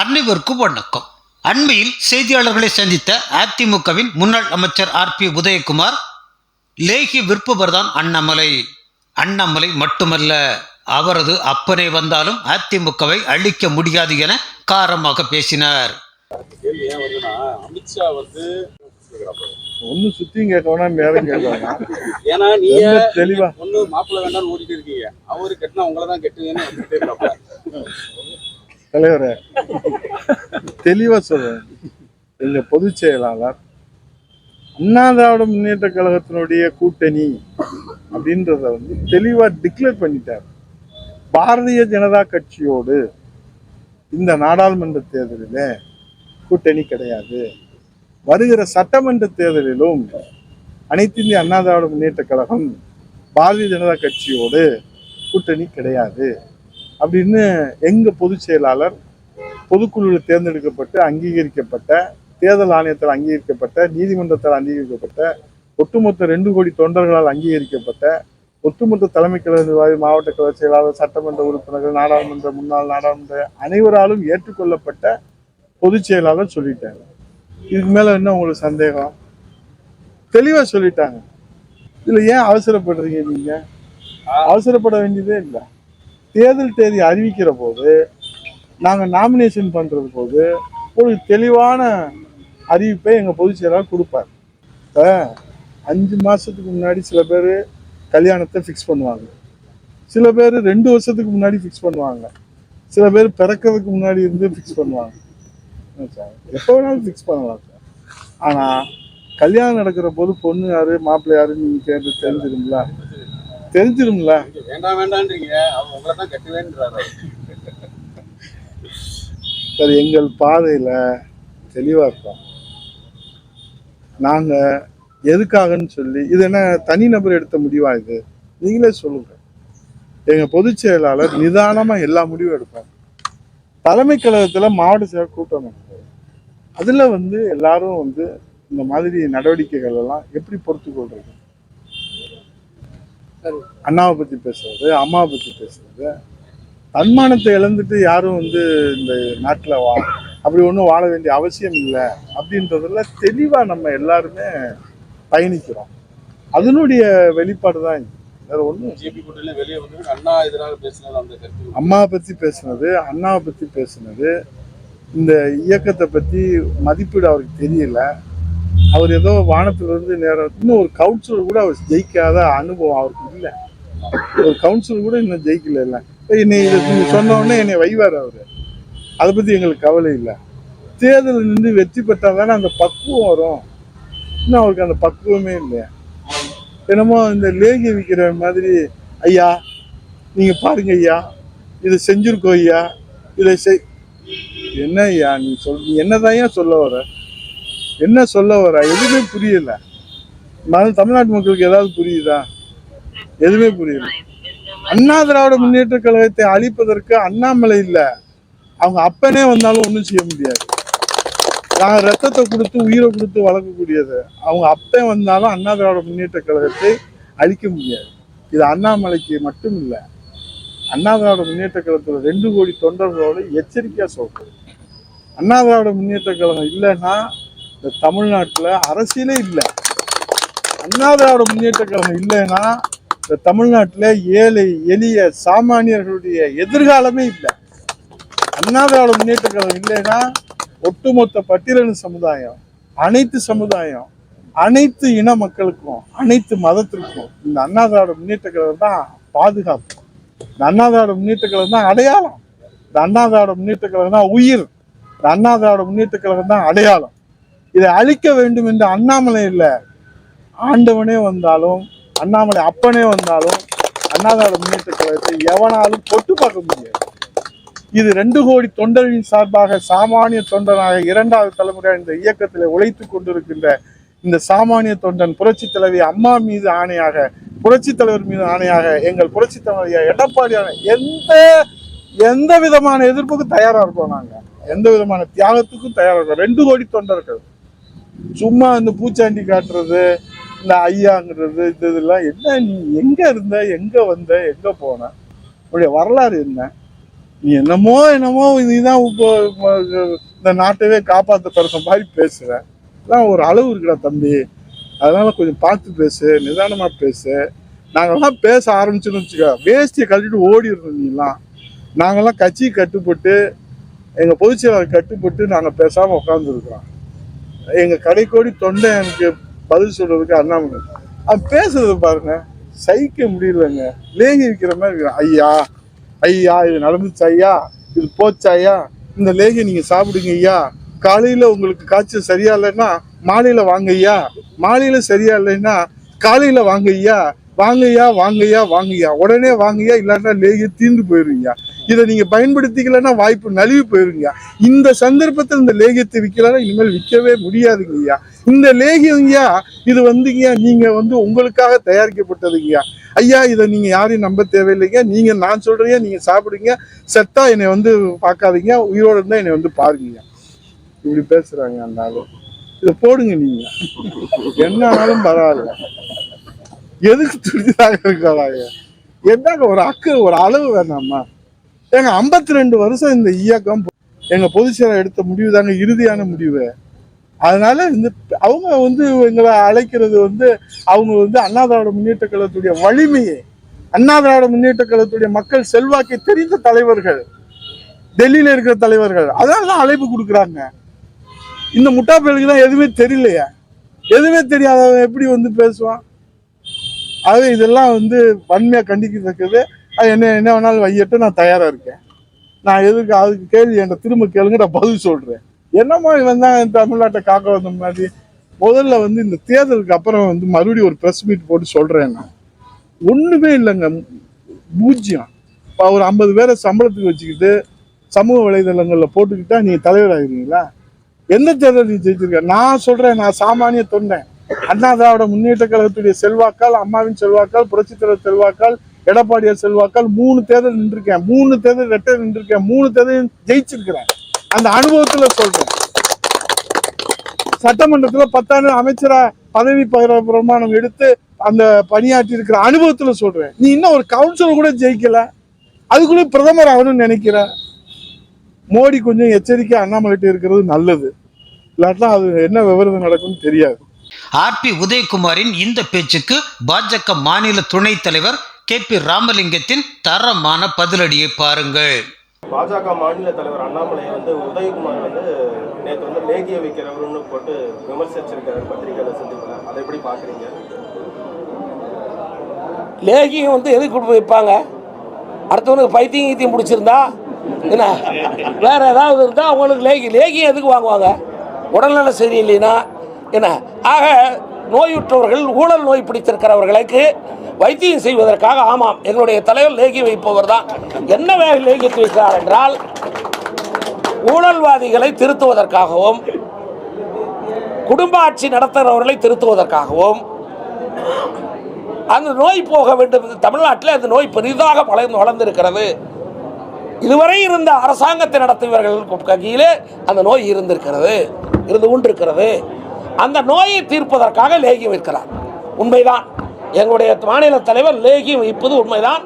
அனைவருக்கு வணக்கம். அண்மையில் செய்தியாளர்களை சந்தித்த அதிமுகவின் முன்னாள் அமைச்சர் ஆர் பி உதயகுமார் லேகி விற்பவர்தான் அண்ணாமலை. அண்ணாமலை மட்டுமல்ல அவரது அப்பனே வந்தாலும் அதிமுகவை அழிக்க முடியாது என காரமாக பேசினார். அமித்ஷா வந்து ஒன்னும் சுத்தியும் கேட்க வேணாம் கேட்க ஏன்னா நீங்க தெளிவா. ஒண்ணு மாப்பிள்ளை வேண்டாம்னு ஓடிட்டு இருக்கீங்க. அவரு கட்டினா உங்களை தான் கட்டுவீங்கன்னு வந்துட்டே இருக்காப்ல. தலைவரே. தெளிவாக சொல்றேன். எங்கள் பொதுச் செயலாளர் அண்ணா திராவிட முன்னேற்ற கழகத்தினுடைய கூட்டணி அப்படின்றத வந்து தெளிவாக டிக்ளேர் பண்ணிட்டார். பாரதிய ஜனதா கட்சியோடு இந்த நாடாளுமன்ற தேர்தலில் கூட்டணி கிடையாது. வருகிற சட்டமன்ற தேர்தலிலும் அனைத்து இந்திய அண்ணா திராவிட முன்னேற்ற கழகம் பாரதிய ஜனதா கட்சியோடு கூட்டணி கிடையாது. அப்படின்னு எங்கள் பொதுச் செயலாளர் பொதுக்குழுவில் தேர்ந்தெடுக்கப்பட்டு அங்கீகரிக்கப்பட்ட தேர்தல் ஆணையத்தால் அங்கீகரிக்கப்பட்ட நீதிமன்றத்தால் அங்கீகரிக்கப்பட்ட ஒட்டுமொத்த ரெண்டு கோடி தொண்டர்களால் அங்கீகரிக்கப்பட்ட ஒட்டுமொத்த தலைமை கழக நிர்வாகி மாவட்ட கழக செயலாளர் சட்டமன்ற உறுப்பினர்கள் நாடாளுமன்ற முன்னாள் நாடாளுமன்ற அனைவராலும் ஏற்றுக்கொள்ளப்பட்ட பொதுச் செயலாளர் சொல்லிட்டாங்க. இதுக்கு மேலே என்ன உங்களுக்கு சந்தேகம்? தெளிவாக சொல்லிட்டாங்க. இதில் ஏன் அவசரப்படுறீங்க நீங்கள் அவசரப்பட வேண்டியதே இல்லை. தேர்தல் தேதி அறிவிக்கிற போது நாங்கள் நாமினேஷன் பண்ணுறது போது ஒரு தெளிவான அறிவிப்பை எங்கள் பொதுச் செயலாளர் கொடுப்பார். இப்போ அஞ்சு மாதத்துக்கு முன்னாடி சில பேர் கல்யாணத்தை ஃபிக்ஸ் பண்ணுவாங்க. சில பேர் ரெண்டு வருஷத்துக்கு முன்னாடி ஃபிக்ஸ் பண்ணுவாங்க. சில பேர் பிறக்கிறதுக்கு முன்னாடி இருந்து ஃபிக்ஸ் பண்ணுவாங்க. எப்போ வேணாலும் ஃபிக்ஸ் பண்ணலாம் சார். ஆனால் கல்யாணம் நடக்கிற போது பொண்ணு யாரு மாப்பிள்ளை யாருன்னு நீங்கள் கேட்டு தெரிஞ்சிருங்களா தெரிஞ்சிருங்களா வேண்டாம் வேண்டான்றீங்க அவங்க உங்களை தான் கட்டுவேன்றாரு. சார் எங்கள் பாதையில் தெளிவாக இருக்கோம். நாங்கள் எதுக்காகன்னு சொல்லி இது என்ன தனிநபர் எடுத்த முடிவா இது? நீங்களே சொல்லுங்க. எங்கள் பொதுச் செயலாளர் நிதானமாக எல்லா முடிவும் எடுப்பாங்க தலைமை கழகத்தில் மாவட்ட செயலர் கூட்டம் நடக்குது அதில் வந்து எல்லாரும் வந்து இந்த மாதிரி நடவடிக்கைகள் எல்லாம் எப்படி பொறுத்து கொள்றது அண்ணாவை பற்றி பேசுறது அம்மாவை பற்றி பேசுறது தன்மானத்தை இழந்துட்டு யாரும் வந்து இந்த நாட்டில் வா அப்படி ஒன்றும் வாழ வேண்டிய அவசியம் இல்லை அப்படின்றதுல தெளிவாக நம்ம எல்லாருமே பயணிக்கிறோம். அதனுடைய வெளிப்பாடு தான் வேற ஒன்றும் ஜேபி கூட்டணியில வெளியே வந்து அண்ணா எதிராக பேசினது அந்த கருத்து. அம்மாவை பற்றி பேசுனது அண்ணாவை பற்றி பேசுனது இந்த இயக்கத்தை பற்றி மதிப்பீடு அவருக்கு தெரியல. அவர் ஏதோ வானத்திலிருந்து நேரம் இன்னும் ஒரு கவுன்சிலர் கூட அவர் ஜெயிக்காத அனுபவம் அவருக்கு இல்லை. ஒரு கவுன்சிலர் கூட இன்னும் ஜெயிக்கல இல்லை. என்னை இதை சொன்ன உடனே என்னை வைவார் அவர். அதை பற்றி எங்களுக்கு கவலை இல்லை. தேர்தலில் நின்று வெற்றி பெற்றால் தானே அந்த பக்குவம் வரும். இன்னும் அவருக்கு அந்த பக்குவமே இல்லை என்னமோ இந்த லேகி விற்கிற மாதிரி ஐயா நீங்கள் பாருங்க ஐயா இதை செஞ்சுருக்கோம் ஐயா இதை செய் என்ன ஐயா நீ சொல் நீ என்னதான் சொல்ல வர? என்ன சொல்ல வர? எதுவுமே புரியல. மத- தமிழ்நாட்டு மக்களுக்கு ஏதாவது புரியுதா? எதுவுமே புரியல. அண்ணா திராவிட முன்னேற்ற கழகத்தை அழிப்பதற்கு அண்ணாமலை இல்ல. அவங்க அப்பனே வந்தாலும் ஒன்றும் செய்ய முடியாது. நாங்கள் ரத்தத்தை கொடுத்து உயிரை கொடுத்து வளர்க்கக்கூடியது. அவங்க அப்பே வந்தாலும் அண்ணா திராவிட முன்னேற்ற கழகத்தை அழிக்க முடியாது. இது அண்ணாமலைக்கு மட்டும் இல்லை. அண்ணா திராவிட முன்னேற்ற கழகத்தில் ரெண்டு கோடி தொண்டர்களோட எச்சரிக்கையாக சொல்கிறது அண்ணா திராவிட முன்னேற்ற கழகம் இல்லைன்னா இந்த தமிழ்நாட்டில் அரசியலே இல்லை. அண்ணா திராவிட முன்னேற்ற கழகம் இல்லைன்னா இந்த தமிழ்நாட்டில் ஏழை எளிய சாமானியர்களுடைய எதிர்காலமே இல்லை. அண்ணாதிராவிட முன்னேற்ற கழகம் இல்லைன்னா ஒட்டுமொத்த பட்டியலின சமுதாயம் அனைத்து சமுதாயம் அனைத்து இன மக்களுக்கும் அனைத்து மதத்திற்கும் இந்த அண்ணாதிராவிட முன்னேற்ற கழகம் தான் பாதுகாப்பு இந்த அண்ணாதிராவிட முன்னேற்ற கழகம் தான் அடையாளம். இந்த அண்ணாதிராவிட முன்னேற்ற கழகம் தான் உயிர். இந்த அண்ணாதிராவிட முன்னேற்ற கழகம் தான் அடையாளம். இதை அழிக்க வேண்டும் என்று அண்ணாமலை இல்லை. ஆண்டவனே வந்தாலும் அண்ணாமலை அப்பனே வந்தாலும் அண்ணா முன்னேற்ற கழகத்தை எவனாலும் தொட்டு பார்க்க முடியாது. இது ரெண்டு கோடி தொண்டர்களின் சார்பாக சாமானிய தொண்டனாக இரண்டாவது தலைமுறையாக இந்த இயக்கத்தில் உழைத்துக் கொண்டிருக்கின்ற இந்த சாமானிய தொண்டன் புரட்சி தலைவி அம்மா மீது ஆணையாக புரட்சி தலைவர் மீது ஆணையாக எங்கள் புரட்சி தலைவர் எடப்பாடியான எந்த எந்த விதமான எதிர்ப்புக்கும் தயாரா இருக்கோம் நாங்க. எந்த விதமான தியாகத்துக்கும் தயாரா இருக்கோம் ரெண்டு கோடி தொண்டர்கள். சும்மா இந்த பூச்சாண்டி காட்டுறது இந்த ஐயாங்கிறது இது இதெல்லாம் என்ன நீ எங்கே இருந்த எங்கே வந்த எங்கே போன? உன்னுடைய வரலாறு என்ன? நீ என்னமோ என்னமோ நீதான் இப்போ இந்த நாட்டவே காப்பாற்ற பிறந்த மாதிரி பேசுற. எல்லாம் ஒரு அளவு இருக்குடா தம்பி. அதனால கொஞ்சம் பார்த்து பேசு நிதானமாக பேசு. நாங்கள்லாம் பேச ஆரம்பிச்சோன்னு வச்சுக்கோ வேஷ்டியை கழட்டிட்டு ஓடிடுறோம் நீலாம் நாங்கள்லாம் கட்சி கட்டுப்பட்டு எங்கள் பொதுச்செயலாளர் கட்டுப்பட்டு நாங்கள் பேசாமல் உட்காந்துருக்குறோம் எங்கள் கடைக்கோடி தொண்டை எனக்கு பதில் சொல்றதுக்கு அண்ணாமலை அது பேசுறது பாருங்க சகிக்க முடியலங்க. லேகி இருக்கிற மாதிரி இருக்கு. ஐயா ஐயா இது நடந்துச்சு ஐயா இது போச்சு ஐயா இந்த லேகி நீங்க சாப்பிடுங்க ஐயா. காலையில உங்களுக்கு காய்ச்சல் சரியா இல்லைன்னா மாலையில வாங்க ஐயா. மாலையில சரியா இல்லைன்னா காலையில வாங்க ஐயா. வாங்கய்யா வாங்கய்யா வாங்கய்யா உடனே வாங்கய்யா இல்லாட்டா லேகி தீர்ந்து போயிருங்கய்யா இதை நீங்க பயன்படுத்திக்கலன்னா வாய்ப்பு நழுவி போயிருங்க இந்த சந்தர்ப்பத்தில் இந்த லேகியத்தை விற்கலன்னா இனிமேல் விற்கவே முடியாதுங்கய்யா. இந்த லேகியங்கய்யா இது வந்துங்கய்யா நீங்க வந்து உங்களுக்காக தயாரிக்கப்பட்டதுங்கய்யா. ஐயா இதை நீங்க யாரையும் நம்ப தேவையில்லைங்க நீங்க நான் சொல்றீங்க நீங்க சாப்பிடுங்க செத்தா என்னை வந்து பார்க்காதீங்க உயிரோடு இருந்தா என்னை வந்து பாருங்க இப்படி பேசுறாங்க அந்த இதை போடுங்க நீங்க. என்ன ஆனாலும் பரவாயில்ல. எதுக்கு துடிச்சாங்க இருக்காங்க என்னங்க ஒரு அக்கு ஒரு அளவு வேணாமா? ஏங்க ஐம்பத்தி ரெண்டு வருஷம் இந்த இயக்கம் எங்க பொதுச்செயலாளர் எடுத்த முடிவு தாங்க இறுதியான முடிவு. அதனால இந்த அவங்க வந்து எங்களை அழைக்கிறது வந்து அவங்க வந்து அண்ணா திராவிட முன்னேற்ற கழகத்துடைய வலிமையை அண்ணா திராவிட முன்னேற்ற கழகத்துடைய மக்கள் செல்வாக்கை தெரிந்த தலைவர்கள் டெல்லியில இருக்கிற தலைவர்கள் அதனால தான் அழைப்பு கொடுக்குறாங்க. இந்த முட்டா தான் எதுவுமே தெரியலையா. எதுவுமே தெரியாதவன் எப்படி வந்து பேசுவான்? ஆகவே இதெல்லாம் வந்து வன்மையாக கண்டிக்கத்தக்கது. அது என்ன என்ன வேணாலும் வையட்டும் நான் தயாரா இருக்கேன். நான் எதுக்கு அதுக்கு கேள்வி என்கிட்ட திரும்ப கேளுங்க நான் பதில் சொல்றேன். என்னமோ இவன் தான் தமிழ்நாட்டை காக்க வந்த மாதிரி. முதல்ல வந்து இந்த தேர்தலுக்கு அப்புறம் வந்து மறுபடியும் ஒரு ப்ரெஸ் மீட் போட்டு சொல்றேன் நான். ஒண்ணுமே இல்லைங்க. பூஜ்ஜியம். இப்போ ஒரு ஐம்பது பேரை சம்பளத்துக்கு வச்சுக்கிட்டு சமூக வலைதளங்களில் போட்டுக்கிட்டா நீங்க தலைவர் ஆகிறீங்களா எந்த தேர்தல் நீ ஜெயிச்சிருக்க? நான் சொல்றேன் நான் சாமானிய தொண்டேன். அண்ணா திராவிட முன்னேற்ற கழகத்துடைய செல்வாக்கால் அம்மாவின் செல்வாக்கால் புரட்சித்தலைவர் செல்வாக்கால் எடப்பாடியார் செல்வாக்கால் மூணு தேர்தல் நின்றுருக்கேன். மூணு தேர்தல் ரெட்டை நின்றுருக்கேன். மூணு தேர்தல் ஜெயிச்சிருக்கிறேன். அந்த அனுபவத்துல சொல்றேன். சட்டமன்றத்துல பத்தாண்டு அமைச்சரா பதவி பகிர பிரமாணம் எடுத்து அந்த பணியாற்றி இருக்கிற அனுபவத்துல சொல்றேன். நீ இன்னும் ஒரு கவுன்சிலர் கூட ஜெயிக்கல. அதுக்குள்ள பிரதமர் ஆகணும்னு நினைக்கிற? மோடி கொஞ்சம் எச்சரிக்கை அண்ணாமலைட்டு இருக்கிறது நல்லது. இல்லாட்டா அது என்ன விவரம் நடக்கும்னு தெரியாது. ஆர் பி உதயகுமாரின் இந்த பேச்சுக்கு பாஜக மாநில துணைத் தலைவர் கே பி ராமலிங்கத்தின் தரமான பதிலடியை பாருங்கள். பாஜக மாநில தலைவர் அண்ணாமலை வந்து உதயகுமார் வந்து நேற்று வந்து லேகிய வைக்கிறவர்னு போட்டு விமர்சிச்சிருக்காரு பத்திரிகையில சந்திப்பில். அதை எப்படி பார்க்குறீங்க லேகியம் வந்து எதுக்கு கொண்டு வைப்பாங்க? அடுத்தவனுக்கு பைத்தியம் கீத்தியம் பிடிச்சிருந்தா என்ன? வேற ஏதாவது இருந்தால் அவங்களுக்கு லேகி லேகியம் எதுக்கு வாங்குவாங்க? உடல்நல சரியில்லைன்னா என்ன? ஆக நோயுற்றவர்கள் ஊழல் நோய் பிடித்திருக்கிறவர்களுக்கு வைத்தியம் செய்வதற்காக ஆமாம் என்னுடைய தலைவர் லேகியம் வைப்பவர் தான். என்ன வேக லேகித்து வைக்கிறார் என்றால் ஊழல்வாதிகளை திருத்துவதற்காகவும் குடும்ப ஆட்சி நடத்துகிறவர்களை திருத்துவதற்காகவும் அந்த நோய் போக வேண்டும் தமிழ்நாட்டில் அந்த நோய் பெரிதாக வளர்ந்து வளர்ந்திருக்கிறது. இதுவரை இருந்த அரசாங்கத்தை நடத்தியவர்கள் கையிலே அந்த நோய் இருந்திருக்கிறது இருந்து கொண்டிருக்கிறது அந்த நோயை தீர்ப்பதற்காக லேகியம் வைக்கிறார். உண்மைதான். எங்களுடைய மாநில தலைவர் லேகியம் வைப்பது உண்மைதான்.